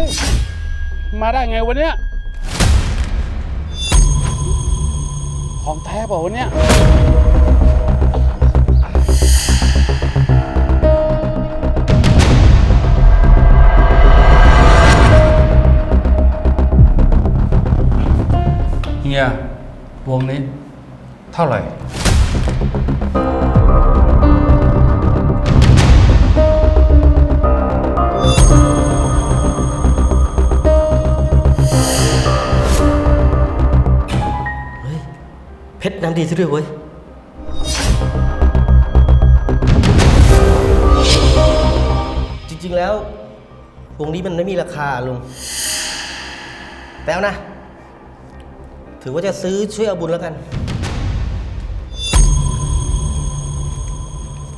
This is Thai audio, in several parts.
ฮ้ย มาได้ไงวะเนี่ยของแท้เปล่าวะเนี่ยเฮียวงนี้เท่าไหร่ ชรน้ำดีซะด้วยเว้ย จริง ๆ แล้ววงนี้มันไม่มีราคาลุงแป๊วนะ ถือว่าจะซื้อช่วยเอาบุญแล้วกัน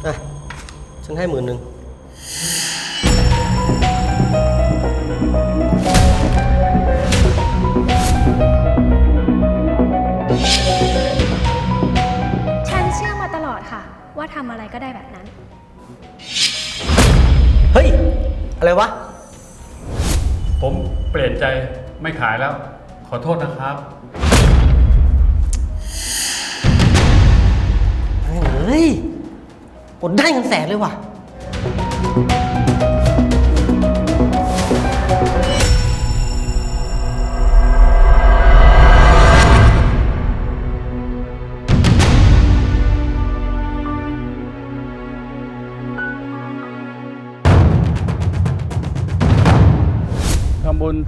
อะฉันให้หมื่นหนึ่ง ทำอะไรก็ได้แบบนั้น เฮ้ย อะไรวะ ผมเปลี่ยนใจไม่ขายแล้ว ขอโทษนะครับ เฮ้ยอดได้เงินแสนเลยว่ะ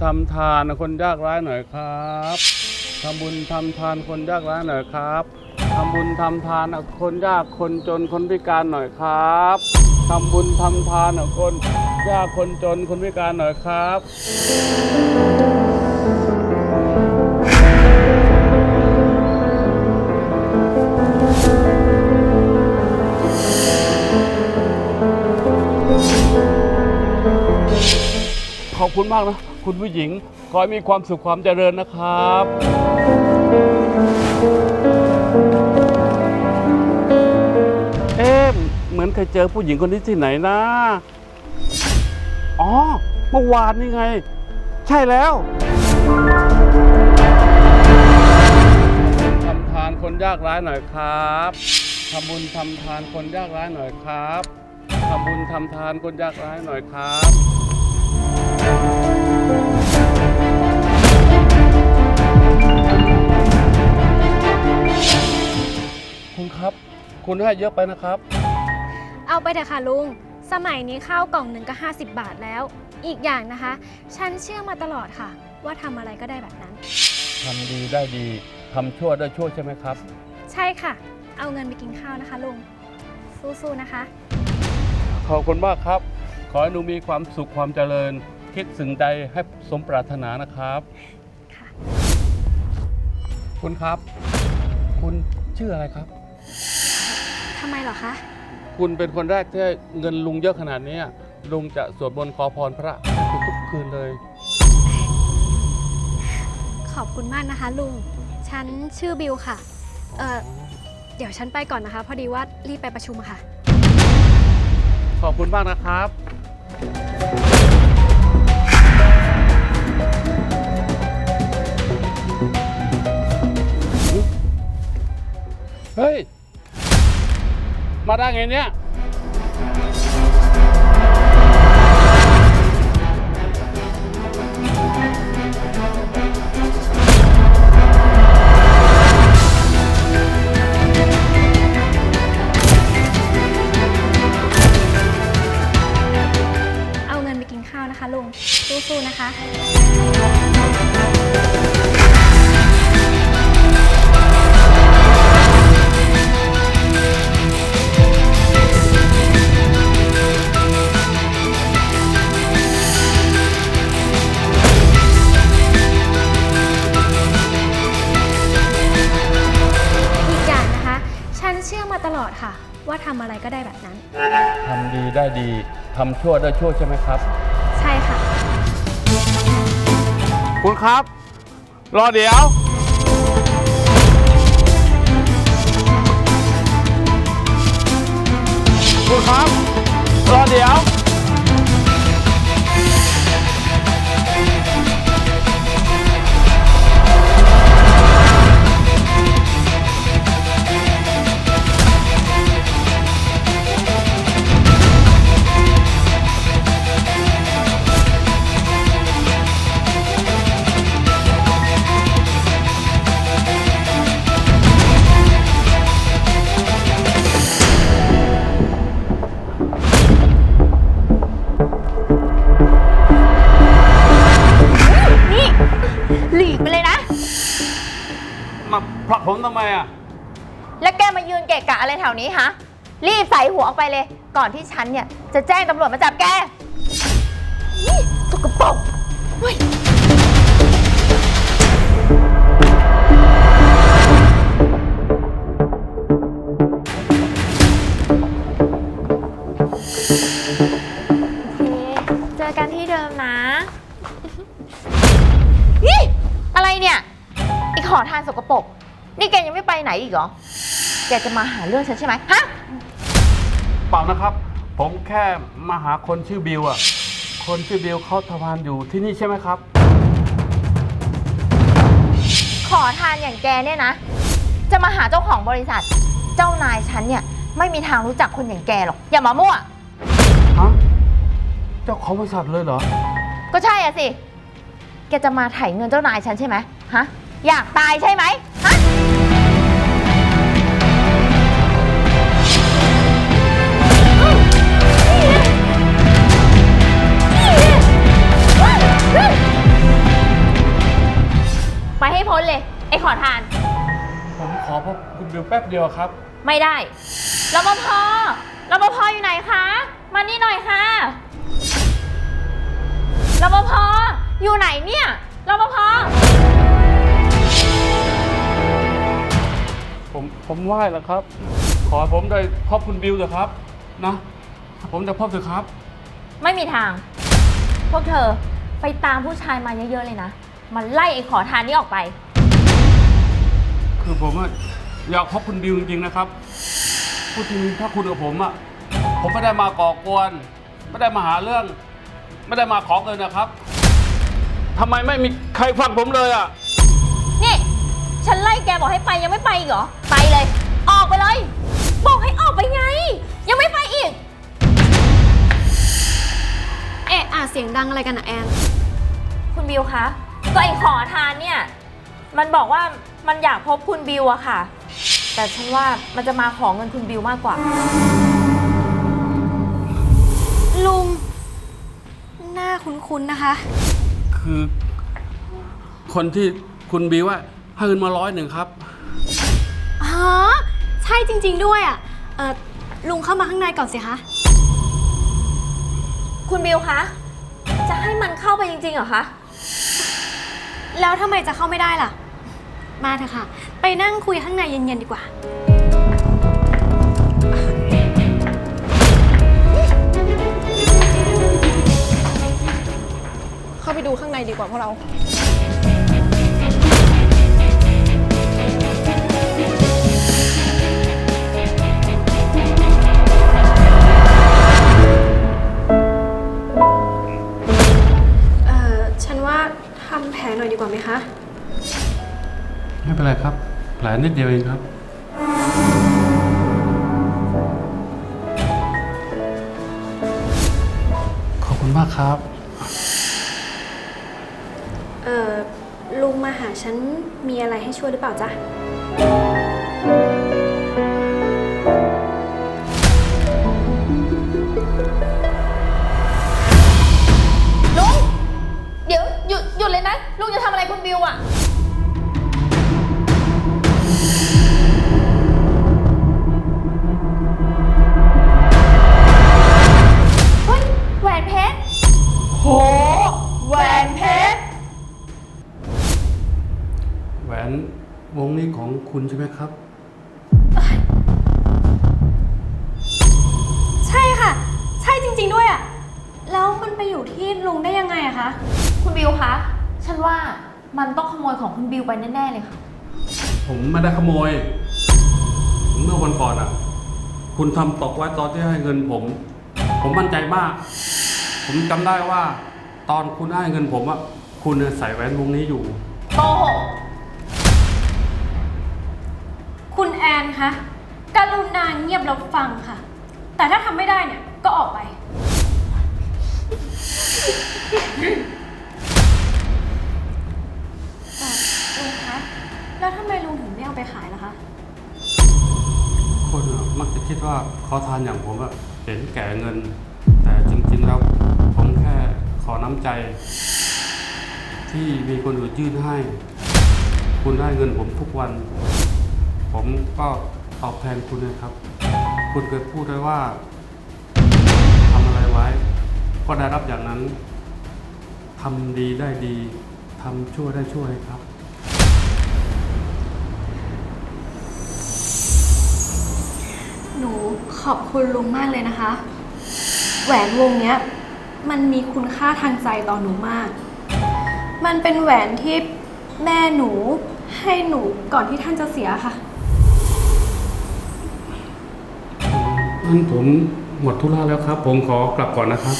ทำบุญทำทานคนยากไร้หน่อยครับทำบุญทำทานคนยากไร้หน่อยครับทำบุญทำทานคนยากคนจนคนพิการหน่อยครับทำบุญทำทานคนยากคนจนคนพิการหน่อยครับขอบคุณมากนะ คุณผู้หญิง ขอให้มีความสุขความเจริญนะครับเอ๊ะเหมือนเคยเจอผู้หญิงคนนี้ที่ไหนนะ อ๋อ เมื่อวานนี่ไง ใช่แล้วทำทานคนยากไร้หน่อยครับทำบุญทำทานคนยากไร้หน่อยครับทำบุญทำทานคนยากไร้หน่อยครับ คุณครับ คุณให้เยอะไปนะครับ เอาไปเถอะค่ะลุง สมัยนี้ข้าวกล่องหนึ่งก็ 50 บาทแล้ว อีกอย่างนะคะ ฉันเชื่อมาตลอดค่ะ ว่าทำอะไรก็ได้แบบนั้น ทำดีได้ดี ทำชั่วได้ชั่วใช่ไหมครับ ใช่ค่ะ เอาเงินไปกินข้าวนะคะลุง สู้ๆนะคะ ขอบคุณมากครับ ขอให้หนูมีความสุขความเจริญ คิดสิ่งใดให้สมปรารถนานะครับ ค่ะ คุณครับ คุณชื่ออะไรครับ ทำไมเหรอคะ คุณเป็นคนแรกที่ให้เงินลุงเยอะขนาดนี้ลุงจะสวดมนต์ขอพรพระให้คุณทุกคืนเลย ขอบคุณมากนะคะลุง ฉันชื่อบิวค่ะ เอ่อเดี๋ยวฉันไปก่อนนะคะ พอดีว่ารีบไปประชุมอะค่ะ ขอบคุณมากนะครับเฮ้ย มาได้ไงเนี่ย ดีได้ดีทำชั่วได้ชั่วใช่ไหมครับ ใช่ค่ะ คุณครับ รอเดี๋ยว คุณครับ รอเดี๋ยว ผมทำไมอะ แล้วแกมายืนเกะกะอะไรแถวนี้ฮะ รีบใส่หัวออกไปเลย ก่อนที่ฉันเนี่ย จะแจ้งตำรวจมาจับแกนี่สกปรกเฮ้ย อีกเหรอ แกจะมาหาเรื่องฉันใช่ไหมฮะ เปล่านะครับ ผมแค่มาหาคนชื่อบิวอะคนชื่อบิวเขาทำงานอยู่ที่นี่ใช่ไหมครับ ขอทานอย่างแกเนี่ยนะ จะมาหาเจ้าของบริษัท เจ้านายฉันเนี่ยไม่มีทางรู้จักคนอย่างแกหรอก อย่ามามั่ว ฮะ เจ้าของบริษัทเลยเหรอ ก็ใช่อะสิ แกจะมาไถ่เงินเจ้านายฉันใช่ไหมฮะ อยากตายใช่ไหม ไปให้พ้นเลย ไอ้ขอทาน ผมขอพบคุณบิวแป๊บเดียวครับ ไม่ได้รปภรปภอยู่ไหนคะ มานี่หน่อยค่ะรปภอยู่ไหนเนี่ยรปภผมผมไหว้แล้วครับ ขอให้ผมได้พบคุณบิวเถอะครับ นะ ผมจะพบเถอะครับ ไม่มีทาง พวกเธอไปตามผู้ชายมาเยอะๆเลยนะ มันไล่ไอ้ขอทานนี่ออกไป คือผมอะอยากพบคุณบิวจริงๆนะครับพูดจริงถ้าคุณกับผมอะผมไม่ได้มาก่อกวน ไม่ได้มาหาเรื่อง ไม่ได้มาขอเงินนะครับทำไมไม่มีใครฟังผมเลยอะนี่ ฉันไล่แกบอกให้ไปยังไม่ไปอีกเหรอ ไปเลย ออกไปเลย บอกให้ออกไปไง ยังไม่ไปอีก เอะอะเสียงดังอะไรกันอะแอน คุณบิวคะ ก็ไอ้ขอทานเนี่ย มันบอกว่ามันอยากพบคุณบิวอะค่ะ แต่ฉันว่ามันจะมาขอเงินคุณบิวมากกว่า ลุง หน้าคุ้นๆนะคะ คือ คนที่คุณบิวว่าให้เงินมาร้อยหนึ่งครับ ฮะใช่จริง ๆ ด้วยอะเออลุงเข้ามาข้างในก่อนสิคะ คุณบิวคะ จะให้มันเข้าไปจริงๆเหรอคะ แล้วทำไมจะเข้าไม่ได้ล่ะ มาเถอะค่ะ ไปนั่งคุยข้างในเย็นๆดีกว่า เข้าไปดูข้างในดีกว่าพวกเรา นิดเดียวเองครับ ขอบคุณมากครับ เอ่อ ลุงมาหาฉันมีอะไรให้ช่วยหรือเปล่าจ๊ะ คุณใช่ไหมครับ ใช่ค่ะ ใช่จริงๆด้วยอะแล้วมันไปอยู่ที่ลุงได้ยังไงอะคะ คุณบิวคะ ฉันว่ามันต้องขโมยของคุณบิวไปแน่ๆเลยค่ะ ผมไม่ได้ขโมย เมื่อวันก่อนอะ คุณทำตกไว้ตอนที่ให้เงินผม ผมมั่นใจมาก ผมจำได้ว่า ตอนคุณให้เงินผมอะคุณเนี่ยใส่แหวนวงนี้อยู่ โกหก แอนคะกรุณาเงียบแล้วฟังค่ะ แต่ถ้าทำไม่ได้เนี่ย ก็ออกไป แต่ลุงคะแล้วทำไมลุงถึงไม่เอาไปขายล่ะคะ คนอะมักจะคิดว่าขอทานอย่างผมอะเห็นแก่เงิน แต่จริงๆแล้วผมแค่ขอน้ำใจ ที่มีคนอื่นยื่นให้ คุณได้เงินผมทุกวัน ผมก็ตอบแทนคุณนะครับ คุณเคยพูดไว้ว่าทำอะไรไว้ ก็ได้รับอย่างนั้นทำดีได้ดีทำชั่วได้ชั่วยครับ หนูขอบคุณลุงมากเลยนะคะ แหวนวงเนี้ย มันมีคุณค่าทางใจต่อหนูมาก มันเป็นแหวนที่แม่หนูให้หนูก่อนที่ท่านจะเสียค่ะ งั้นผมหมดธุระแล้วครับ ผมขอกลับก่อนนะครับ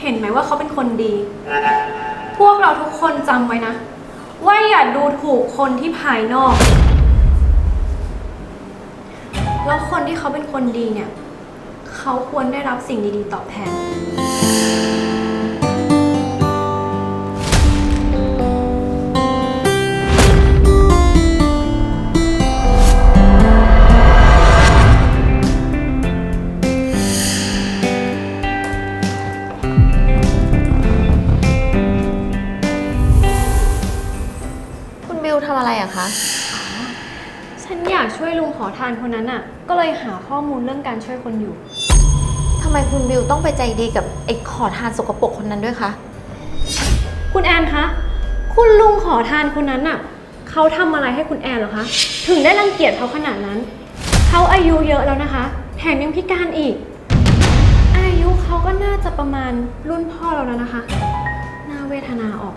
เห็นไหมว่าเขาเป็นคนดี พวกเราทุกคนจำไว้นะ ว่าอย่าดูถูกคนที่ภายนอก แล้วคนที่เขาเป็นคนดีเนี่ย เขาควรได้รับสิ่งดีๆตอบแทน ช่วยลุงขอทานคนนั้นอะ ก็เลยหาข้อมูลเรื่องการช่วยคนอยู่ ทำไมคุณบิวต้องไปใจดีกับไอ้ขอทานสกปรกคนนั้นด้วยคะ คุณแอนคะ คุณลุงขอทานคนนั้นน่ะ เขาทำอะไรให้คุณแอนเหรอคะ ถึงได้รังเกียจเขาขนาดนั้น เขาอายุเยอะแล้วนะคะ แถมยังพิการอีก อายุเขาก็น่าจะประมาณรุ่นพ่อเราแล้วนะคะ น่าเวทนาออก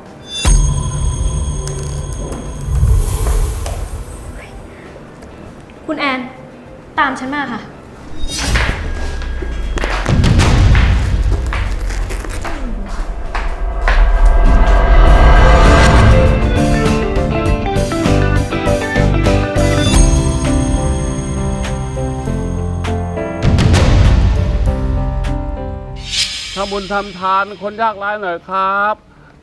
คุณแอน ตามฉันมาค่ะ ทำบุญทำทานคนยากไร้หน่อยครับ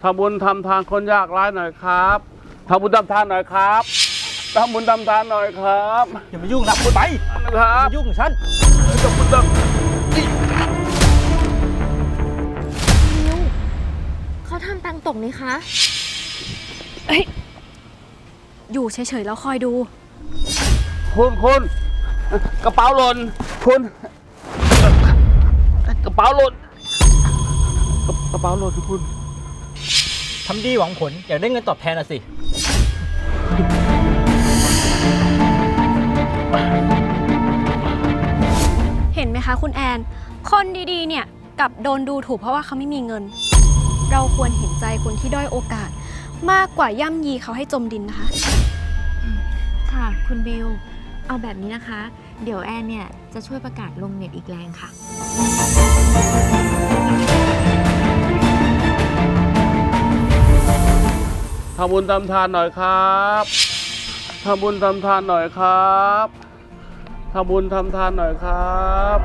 ทำบุญทำทานคนยากไร้หน่อยครับ ทำบุญทำทานหน่อยครับ ทำบุญทำทานหน่อยครับอย่ามายุ่งนะพูดไปครัอย่าบมายุ่งกับฉัน ทำบุญทำเขาทำตังตกนี่คะอยู่เฉยๆแล้วคอยดูคุณคุณกระเป๋าหล่นคุณกระเป๋าหล่นกระกระเป๋าหล่นคุณทำดีหวังผล อยากได้เงินตอบแทนนะสิ คะ คุณแอน คนดีๆ เนี่ยกลับโดนดูถูกเพราะว่าเขาไม่มีเงิน เราควรเห็นใจคนที่ด้อยโอกาส มากกว่าย่ำยีเขาให้จมดินนะคะ ค่ะคุณบิว เอาแบบนี้นะคะ เดี๋ยวแอนเนี่ยจะช่วยประกาศลงเน็ตอีกแรงค่ะ ทำบุญทำทานหน่อยครับ ทำบุญทำทานหน่อยครับ ทำบุญทำทานหน่อยครับ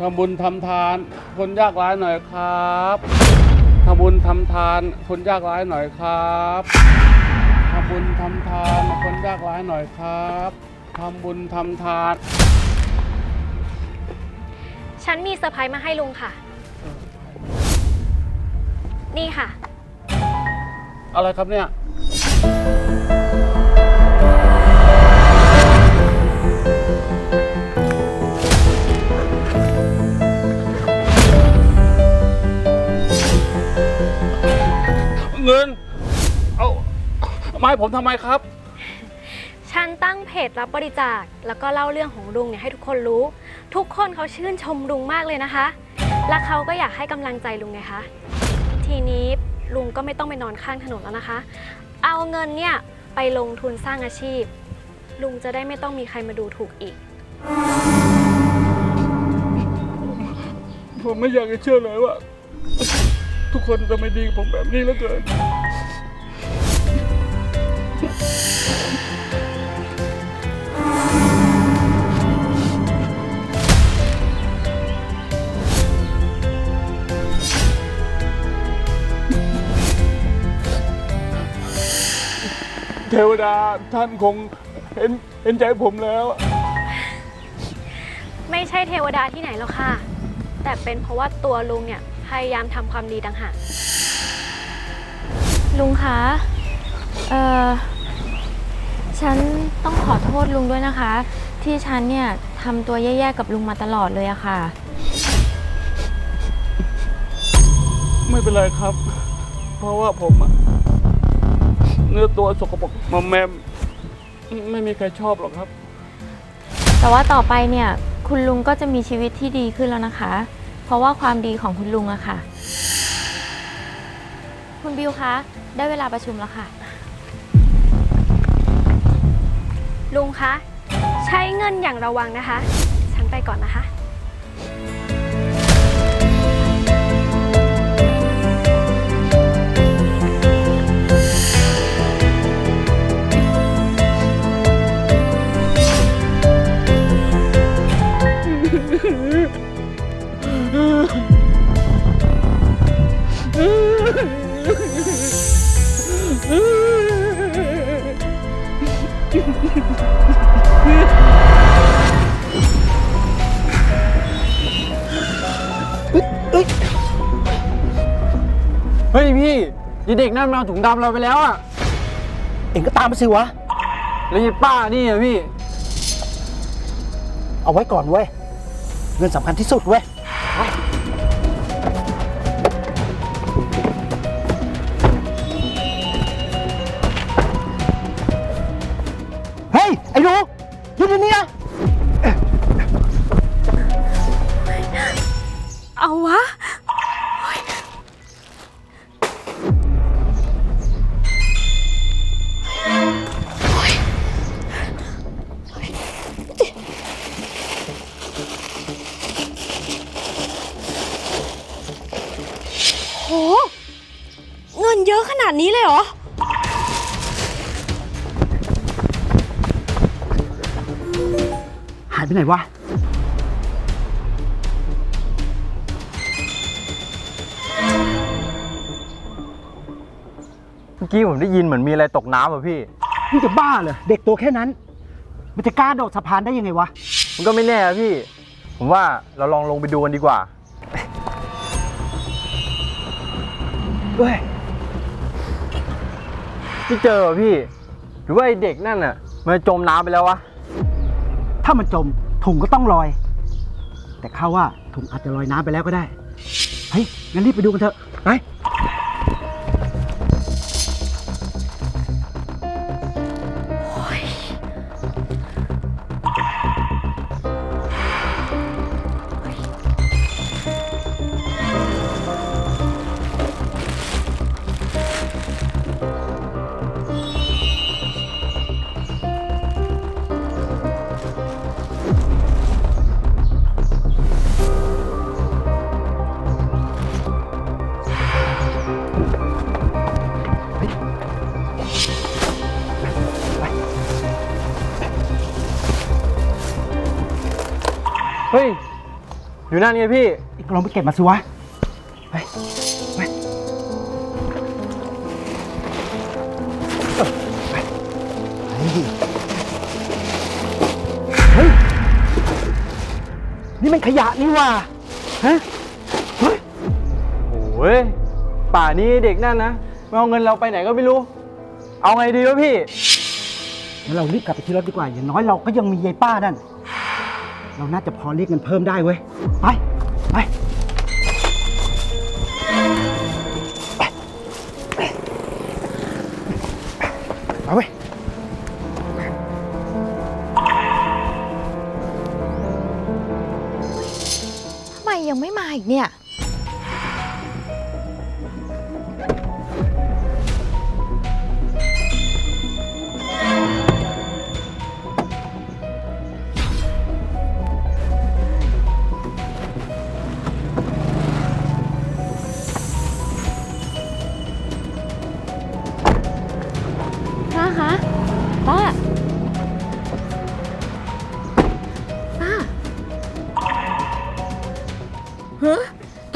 ทำบุญทำทาน คนยากไร้หน่อยครับทำบุญทำทาน คนยากไร้หน่อยครับทำบุญทำทาน คนยากไร้หน่อยครับทำบุญทำทาน ฉันมีเซอร์ไพรส์มาให้ลุงค่ะ นี่ค่ะ อะไรครับเนี่ย เงิน เอามาให้ผมทำไมครับ ฉันตั้งเพจรับบริจาค แล้วก็เล่าเรื่องของลุงเนี่ยให้ทุกคนรู้ ทุกคนเขาชื่นชมลุงมากเลยนะคะ และเขาก็อยากให้กำลังใจลุงไงคะ ทีนี้ ลุงก็ไม่ต้องไปนอนข้างถนนแล้วนะคะ เอาเงินเนี่ยไปลงทุนสร้างอาชีพ ลุงจะได้ไม่ต้องมีใครมาดูถูกอีก ผมไม่อยากจะเชื่อเลยว่า ทุกคนจะไม่ดีกับผมแบบนี้แล้วเกิน วดาท่านคงเห็นเห็นใจผมแล้ว ไม่ใช่เทวดาที่ไหนหรอกค่ะ แต่เป็นเพราะว่าตัวลุงเนี่ยพยายามทำความดีต่างหากลุงคะเอ่อฉันต้องขอโทษลุงด้วยนะคะ ที่ฉันเนี่ยทำตัวแย่ๆกับลุงมาตลอดเลยอะค่ะ ไม่เป็นไรครับ เพราะว่าผมอะ เนื้อตัวสกปรกมอมแมมไม่มีใครชอบหรอกครับ แต่ว่าต่อไปเนี่ยคุณลุงก็จะมีชีวิตที่ดีขึ้นแล้วนะคะ เพราะว่าความดีของคุณลุงอะค่ะ คุณบิวคะ ได้เวลาประชุมแล้วค่ะ ลุงคะ ใช้เงินอย่างระวังนะคะ ฉันไปก่อนนะคะ นั่นมาเอาถุงดำเราไปแล้วอะเอ็งก็ตามไปสิวะ แล้วยีป้านี่อะพี่ เอาไว้ก่อนเว้ย เงินสำคัญที่สุดเว้ย เฮ้ย ไอ้หนูหยุดเดี๋ยวนี้นะ อนมีอะไรตกน้ำอะพี่ มึงจะบ้าเหรอเด็กตัวแค่นั้น มันจะกล้าโดดสะพานได้ยังไงวะ มันก็ไม่แน่อะพี่ ผมว่าเราลองลงไปดูกันดีกว่าเว้ยที่เจออะพี่ หรือว่าไอเด็กนั่นอะมันจมน้ำไปแล้ววะ ถ้ามันจมถุงก็ต้องลอย แต่ข้าว่าถุงอาจจะลอยน้ำไปแล้วก็ได้ เฮ้ยงั้นรีบไปดูกันเถอะไป อยู่นั่นไงพี่อีกลองไปเก็บมาสิวะ ไป ไปเออไปเฮ้ยเฮ้ย นี่มันขยะนี่หว่าฮะเฮ้ย โอ้ยป่านี้เด็กนั่นนะมาเอาเงินเราไปไหนก็ไม่รู้ เอาไงดีวะพี่ งั้นเรารีบกลับไปที่รถดีกว่า อย่างน้อยเราก็ยังมียายป้านั่น เราน่าจะพอเรียกเงินเพิ่มได้เว้ย ไป ไปไปเว้ย ทำไมยังไม่มาอีกเนี่ย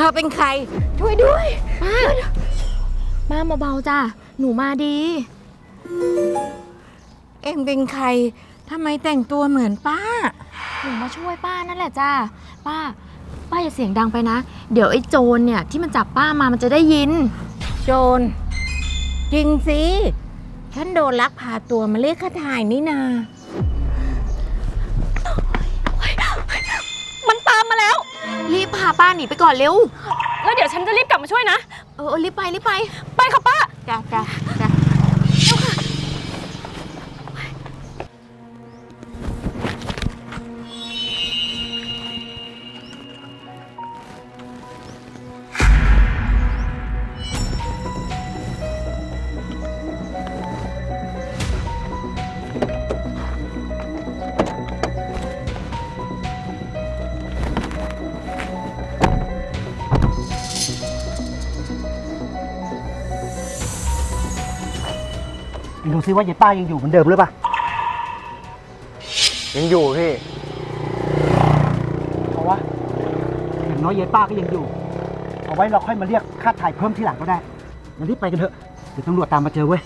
ธอเป็นใคร ช่วยด้วย ป้าป้ามาเบาๆจ้ะ หนูมาดี เอ็งเป็นใครทำไมแต่งตัวเหมือนป้า หนูมาช่วยป้านั่นแหละจ้าป้า ป้าอย่าเสียงดังไปนะ เดี๋ยวไอ้โจรเนี่ยที่มันจับป้ามามันจะได้ยิน โจร จริงสิ ฉันโดนลักพาตัวมาเรียกค่าถ่ายนี่นา รีบพาป้าหนีไปก่อนเร็ว แล้วเดี๋ยวฉันจะรีบกลับมาช่วยนะ เออเออรีบไปรีบไป ไปค่ะป้า จ้าจ้า ซิว่ายายป้ายังอยู่เหมือนเดิมหรือเปล่ายังอยู่พี่ เพราะว่าอย่างน้อยยายป้าก็ยังอยู่ เอาไว้เราค่อยมาเรียกค่าถ่ายเพิ่มทีหลังก็ได้งั้นรีบไปกันเถอะเดี๋ยวตำรวจตามมาเจอเว้ย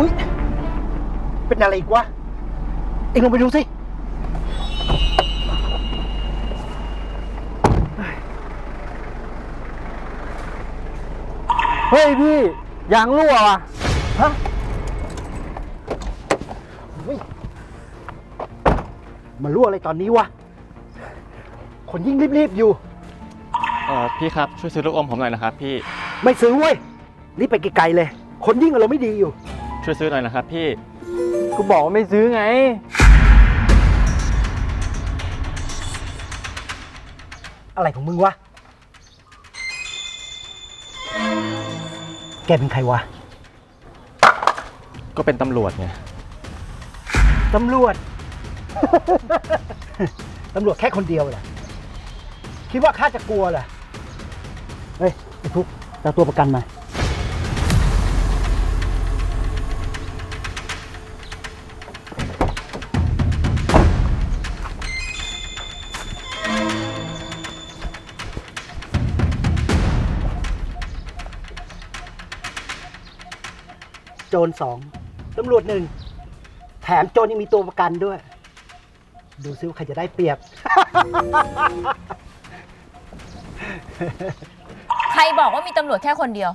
อุ๊ย เป็นอะไรอีกวะ เอ็งลงไปดูสิ เฮ้ยพี่ยางรั่วว่ะ ฮะเฮ้ยมารั่วอะไรตอนนี้วะ คนยิ่งรีบๆอยู่ เออพี่ครับช่วยซื้อลูกอมผมหน่อยนะครับพี่ ไม่ซื้อเว้ยรีบไปไกลๆเลย คนยิ่งอารมณ์ไม่ดีอยู่ ช่วยซื้อหน่อยนะครับพี่กูบอกว่าไม่ซื้อไง อะไรของมึงวะ แกเป็นใครวะ ก็เป็นตำรวจไง ตำรวจ ตำรวจแค่คนเดียวเหรอคิดว่าข้าจะกลัวเหรอ เฮ้ยไอ้ทุกเอาตัวประกันมา โจรสองตำรวจหนึ่งแถมโจรยังมีตัวประกันด้วย ดูซิว่าใครจะได้เปรียบ ใครบอกว่ามีตำรวจแค่คนเดียว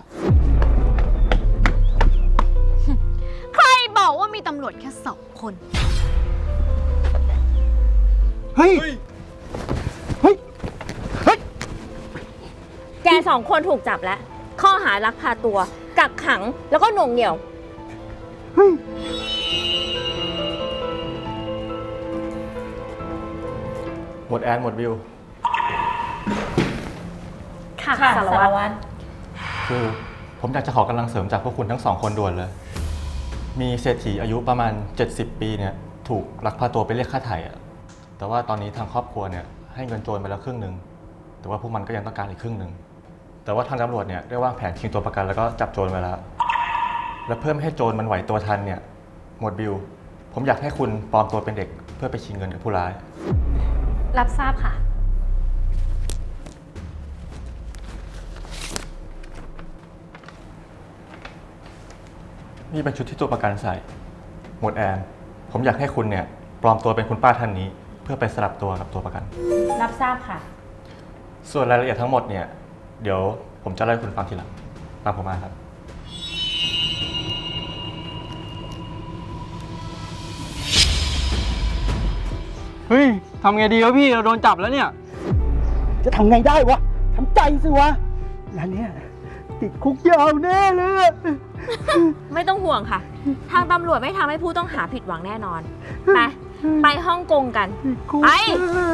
ใครบอกว่ามีตำรวจแค่สองคน เฮ้ย เฮ้ย เฮ้ย แกสองคนถูกจับแล้ว ข้อหารักพาตัว กักขังแล้วก็หน่วงเหนี่ยว หมดแอนหมดวิว ค่ะสารวัตรคือผมอยากจะขอกำลังเสริมจากพวกคุณทั้งสองคนด่วนเลย มีเศรษฐีอายุประมาณ 70 ปีเนี่ยถูกลักพาตัวไปเรียกค่าไถ่อะแต่ว่าตอนนี้ทางครอบครัวเนี่ยให้เงินโจรไปแล้วครึ่งหนึ่งแต่ว่าพวกมันก็ยังต้องการอีกครึ่งหนึ่งแต่ว่าทางตำรวจเนี่ยได้วางแผนชิงตัวประกันแล้วก็จับโจรไว้แล้ว และเพื่อไม่ให้โจรมันไหวตัวทันเนี่ย หมวดบิว ผมอยากให้คุณปลอมตัวเป็นเด็ก เพื่อไปชิงเงินกับผู้ร้าย รับทราบค่ะ นี่เป็นชุดที่ตัวประกันใส่ หมวดแอน ผมอยากให้คุณเนี่ยปลอมตัวเป็นคุณป้าท่านนี้ เพื่อไปสลับตัวกับตัวประกัน รับทราบค่ะ ส่วนรายละเอียดทั้งหมดเนี่ย เดี๋ยวผมจะเล่าให้คุณฟังทีหลัง ตามผมมาครับ เฮ้ยทำไงดีวะพี่เราโดนจับแล้วเนี่ย จะทำไงได้วะทำใจสิวะงานเนี้ยติดคุกยาวแน่เลยอะไม่ต้องห่วงค่ะ ทางตำรวจไม่ทำให้ผู้ต้องหาผิดหวังแน่นอน ไป ไปฮ่องกงกันติดคุกไปเออ